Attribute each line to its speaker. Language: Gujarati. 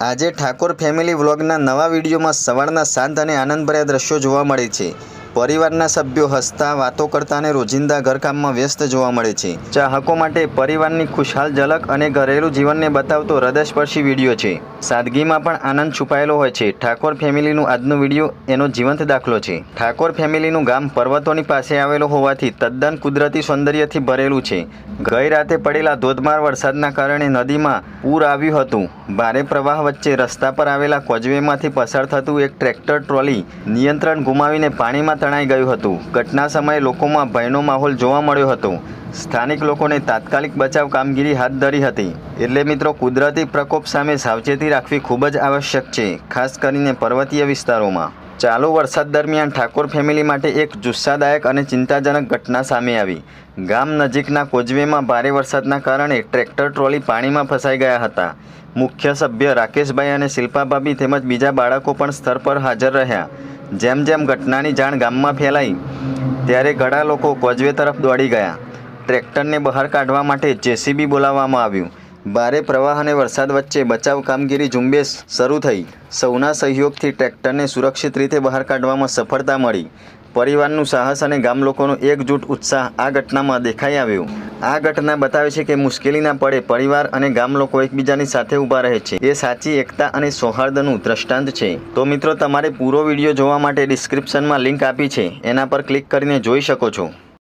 Speaker 1: આજે ઠાકોર ફેમિલી વ્લોગના નવા વિડીયોમાં સવારના શાંત અને આનંદભર્યા દ્રશ્યો જોવા મળે છે. પરિવારના સભ્યો હસતા, વાતો કરતા અને રોજિંદા ઘરકામમાં વ્યસ્ત જોવા મળે છે. ચાહકો માટે પરિવારની ખુશહાલ ઝલક અને ઘરેલું જીવનને બતાવતો હૃદયસ્પર્શી વીડિયો છે. સાદગીમાં પણ આનંદ છુપાયેલો હોય છે. ઠાકોર ફેમિલીનું આજનો વીડિયો એનો જીવંત દાખલો છે. ઠાકોર ફેમિલીનું ગામ પર્વતોની પાસે આવેલો હોવાથી તદ્દન કુદરતી સૌંદર્યથી ભરેલું છે. ગઈ રાતે પડેલા ધોધમાર વરસાદના કારણે નદીમાં પૂર આવ્યું હતું. ભારે પ્રવાહ વચ્ચે રસ્તા પર આવેલા કોજવેમાંથી પસાર થતું એક ટ્રેક્ટર ટ્રોલી નિયંત્રણ ગુમાવીને પાણીમાં તણાઈ ગયું હતું. ઘટના સમયે લોકોમાં ભયનો માહોલ જોવા મળ્યો હતો. સ્થાનિક લોકોને તાત્કાલિક બચાવ કામગીરી હાથ ધરી હતી. એટલે મિત્રો, કુદરતી પ્રકોપ સામે સાવચેતી રાખવી ખૂબ જ આવશ્યક છે, ખાસ કરીને પર્વતીય વિસ્તારોમાં. ચાલુ વરસાદ દરમિયાન ઠાકોર ફેમિલી માટે એક જુસ્સાદાયક અને ચિંતાજનક ઘટના સામે આવી. ગામ નજીકના કોજવેમાં ભારે વરસાદના કારણે ટ્રેક્ટર, ટ્રોલી પાણીમાં ફસાઈ ગયા હતા. મુખ્ય સભ્ય રાકેશભાઈ અને શિલ્પાભાભી તેમજ બીજા બાળકો પણ સ્થળ પર હાજર રહ્યા. જેમ જેમ ઘટનાની જાણ ગામમાં ફેલાઈ, ત્યારે ઘણા લોકો કોજવે તરફ દોડી ગયા. ટ્રેક્ટરને બહાર કાઢવા માટે જેસીબી બોલાવવામાં આવ્યું. ભારે પ્રવાહ અને વરસાદ વચ્ચે બચાવ કામગીરી ઝુંબેશ શરૂ થઈ. સૌના સહયોગથી ટ્રેક્ટરને સુરક્ષિત રીતે બહાર કાઢવામાં સફળતા મળી. પરિવારનું સાહસ અને ગામ લોકોનો એકજૂટ ઉત્સાહ આ ઘટનામાં દેખાઈ આવ્યો. આ ઘટના બતાવે છે કે મુશ્કેલીના પડે પરિવાર અને ગામ લોકો એકબીજાની સાથે ઊભા રહે છે. એ સાચી, એકતા અને સૌહાર્દનું દ્રષ્ટાંત છે. તો મિત્રો, તમારે પૂરો વીડિયો જોવા માટે ડિસ્ક્રિપ્શનમાં લિંક આપી છે. એના પર ક્લિક કરીને જોઈ શકો છો.